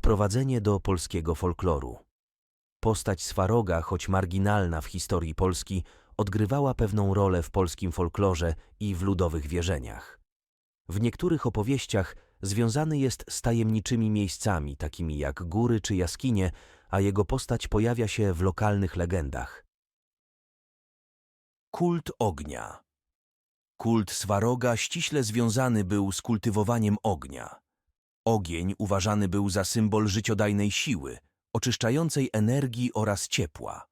Wprowadzenie do polskiego folkloru. Postać Swaroga, choć marginalna w historii Polski, odgrywała pewną rolę w polskim folklorze i w ludowych wierzeniach. W niektórych opowieściach związany jest z tajemniczymi miejscami, takimi jak góry czy jaskinie, a jego postać pojawia się w lokalnych legendach. Kult ognia Kult Swaroga ściśle związany był z kultywowaniem ognia. Ogień uważany był za symbol życiodajnej siły, oczyszczającej energii oraz ciepła.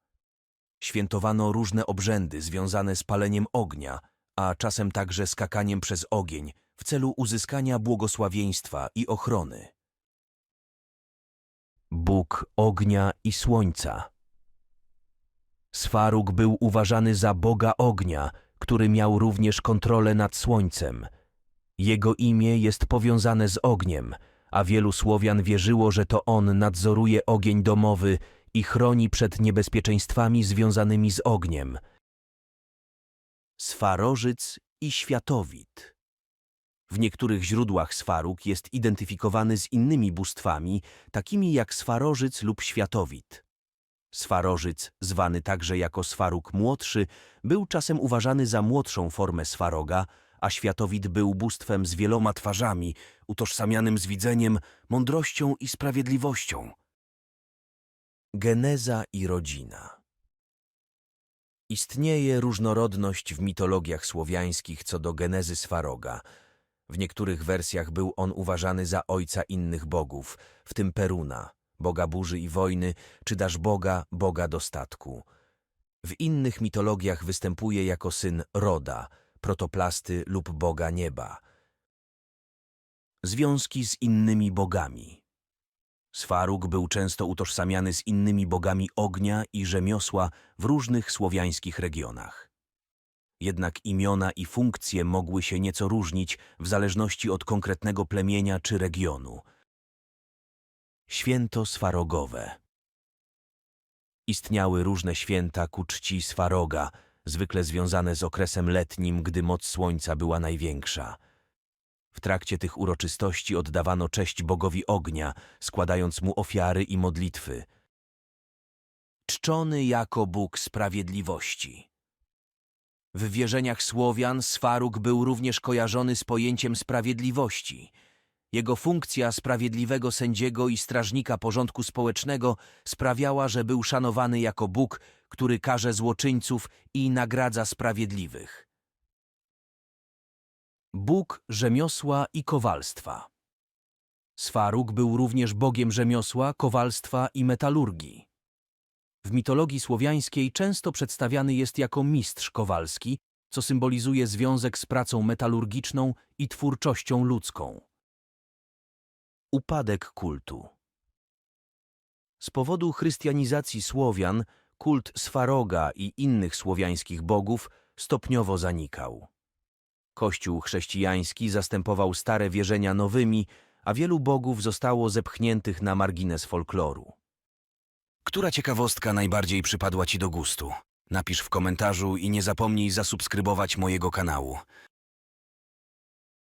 Świętowano różne obrzędy związane z paleniem ognia, a czasem także skakaniem przez ogień w celu uzyskania błogosławieństwa i ochrony. Bóg ognia i słońca Swarug był uważany za Boga ognia, który miał również kontrolę nad słońcem. Jego imię jest powiązane z ogniem, a wielu Słowian wierzyło, że to on nadzoruje ogień domowy i chroni przed niebezpieczeństwami związanymi z ogniem. Swarożyc i Światowit W niektórych źródłach Swarug jest identyfikowany z innymi bóstwami, takimi jak Swarożyc lub Światowit. Swarożyc, zwany także jako Swaruk Młodszy, był czasem uważany za młodszą formę Swaroga, a Światowit był bóstwem z wieloma twarzami, utożsamianym z widzeniem, mądrością i sprawiedliwością. Geneza i rodzina Istnieje różnorodność w mitologiach słowiańskich co do genezy Swaroga. W niektórych wersjach był on uważany za ojca innych bogów, w tym Peruna, boga burzy i wojny, czy też boga, boga dostatku. W innych mitologiach występuje jako syn Roda, protoplasty lub boga nieba. Związki z innymi bogami Swarug był często utożsamiany z innymi bogami ognia i rzemiosła w różnych słowiańskich regionach. Jednak imiona i funkcje mogły się nieco różnić w zależności od konkretnego plemienia czy regionu. Święto Swarogowe Istniały różne święta ku czci Swaroga, zwykle związane z okresem letnim, gdy moc słońca była największa. W trakcie tych uroczystości oddawano cześć bogowi ognia, składając mu ofiary i modlitwy. Czczony jako Bóg sprawiedliwości. W wierzeniach Słowian Swarug był również kojarzony z pojęciem sprawiedliwości. Jego funkcja sprawiedliwego sędziego i strażnika porządku społecznego sprawiała, że był szanowany jako Bóg, który karze złoczyńców i nagradza sprawiedliwych. Bóg rzemiosła i kowalstwa. Swarug był również bogiem rzemiosła, kowalstwa i metalurgii. W mitologii słowiańskiej często przedstawiany jest jako mistrz kowalski, co symbolizuje związek z pracą metalurgiczną i twórczością ludzką. Upadek kultu Z powodu chrystianizacji Słowian kult Swaroga i innych słowiańskich bogów stopniowo zanikał. Kościół chrześcijański zastępował stare wierzenia nowymi, a wielu bogów zostało zepchniętych na margines folkloru. Która ciekawostka najbardziej przypadła Ci do gustu? Napisz w komentarzu i nie zapomnij zasubskrybować mojego kanału.